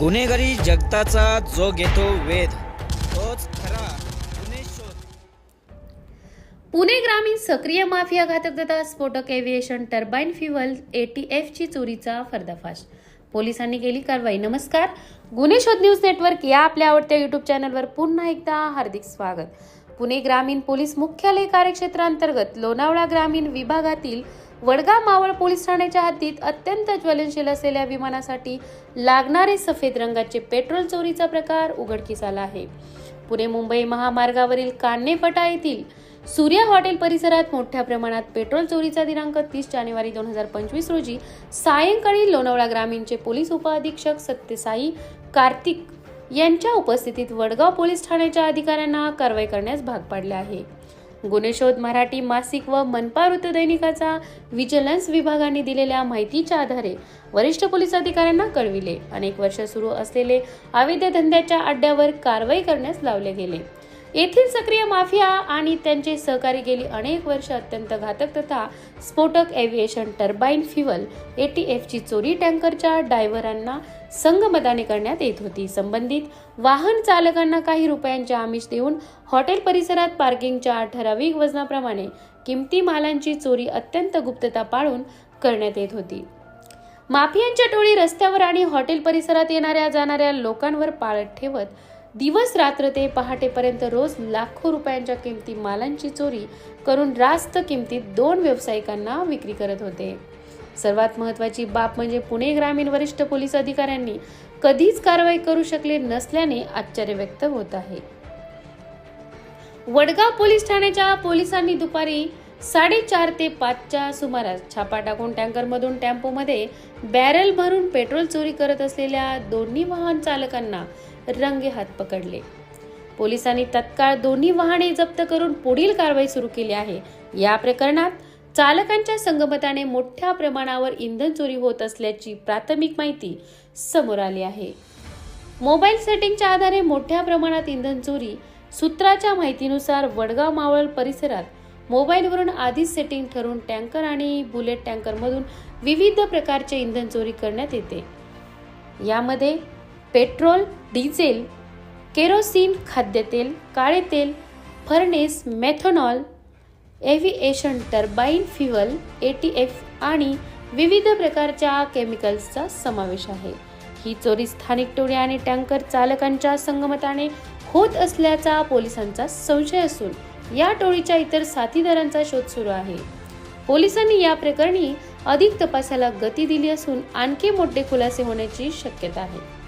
गुन्हेगारी जगताचा जो घेतो वेध तोच खरा गुन्हे शोध. पुणे ग्रामीण सक्रिय माफिया घातकता स्फोटक एव्हिएशन टर्बाईन फ्युअल एटीएफची चोरीचा पर्दाफाश. पोलिसांनी केली कारवाई. नमस्कार. गुन्हे शोध न्यूज नेटवर्क या आपल्या आवडत्या युट्यूब चॅनलवर पुन्हा एकदा हार्दिक स्वागत. पुणे ग्रामीण पोलीस मुख्यालय कार्यक्षेत्रांतर्गत लोणावळा ग्रामीण विभागातील वडगाव मावळ पोलीस ठाण्याच्या हद्दीत अत्यंत ज्वलनशील असलेल्या विमानासाठी लागणारे सफेद रंगाचे पेट्रोल चोरीचा प्रकार उघडकीस आला आहे. पुणे मुंबई महामार्गावरील कान्हेपटा येथील सूर्या हॉटेल परिसरात मोठ्या प्रमाणात पेट्रोल चोरीचा दिनांक तीस जानेवारी दोन हजार पंचवीस रोजी सायंकाळी लोणावळा ग्रामीणचे पोलीस उपअधीक्षक सत्यसाई कार्तिक यांच्या उपस्थितीत वडगाव पोलीस ठाण्याच्या अधिकाऱ्यांना कारवाई करण्यास भाग पाडले आहे. गुन्हेशोध मराठी मासिक व मनपा वृत्तदैनिकाचा विजिलन्स विभागाने दिलेल्या माहितीच्या आधारे वरिष्ठ पोलीस अधिकाऱ्यांना कळविले. अनेक वर्ष सुरू असलेले अवैध धंद्याच्या अड्ड्यावर कारवाई करण्यास लावले गेले. येथील सक्रिय माफिया आणि त्यांचे सहकारी गेली अनेक वर्ष अत्यंत घातक तथा स्फोटक एव्हिएशन टर्बाईन फ्युअल एटीएफची चोरी टँकरच्या डायव्हरांना संगमताने करण्यात येत होती. संबंधित वाहन चालकांना काही रुपयांचे आमिष देऊन हॉटेल परिसरात पार्किंगच्या ठराविक वजनाप्रमाणे किमती मालांची चोरी अत्यंत गुप्तता पाळून करण्यात येत होती. माफियांच्या टोळी रस्त्यावर आणि हॉटेल परिसरात येणाऱ्या जाणाऱ्या लोकांवर पाळत ठेवत दिवस रात्र ते पहाटेपर्यंत रोज लाखो रुपयांच्या किमती मालांची चोरी करून रास्त किमतीत दोन व्यावसायिकांना विक्री करत होते. सर्वात महत्त्वाची बाब म्हणजे पुणे ग्रामीण वरिष्ठ पोलीस अधिकाऱ्यांनी कधीच कारवाई करू शकले नसल्याने आश्चर्य व्यक्त होत आहे. वडगाव पोलीस ठाण्याच्या पोलिसांनी दुपारी साडेचार ते पाचच्या सुमारास छापा टाकून टँकरमधून टेम्पोमध्ये बॅरल भरून पेट्रोल चोरी करत असलेल्या दोन्ही वाहन चालकांना रंगे हात पकडले. पोलिसांनी तत्काळ दोन्ही वाहने जप्त करून पुढील कारवाई सुरू केली आहे. या प्रकरणात चालकांच्या संगमताने मोठ्या प्रमाणावर इंधन चोरी होत असल्याची प्राथमिक माहिती समोर आली आहे. मोबाईल सेटिंगच्या आधारे मोठ्या प्रमाणात इंधन चोरी सूत्राच्या माहितीनुसार वडगाव मावळ परिसरात मोबाईलवरून आधीच सेटिंग ठरून टँकर आणि बुलेट टँकरमधून विविध प्रकारचे इंधन चोरी करण्यात येते. यामध्ये पेट्रोल डिझेल केरोसिन खाद्यतेल काळे तेल furnace methanol aviation turbine fuel F आणि विविध प्रकारच्या केमिकल्सचा समावेश आहे. ही चोरी स्थानिक टोळी आणि टँकर चालकांच्या संगमताने होत असल्याचा पोलिसांचा संशय असून या टोळीच्या इतर साथीदारांचा शोध सुरू आहे. पोलिसांनी या प्रकरणी अधिक तपासाला गती दिली असून आणखी मोठे खुलासे होण्याची शक्यता आहे.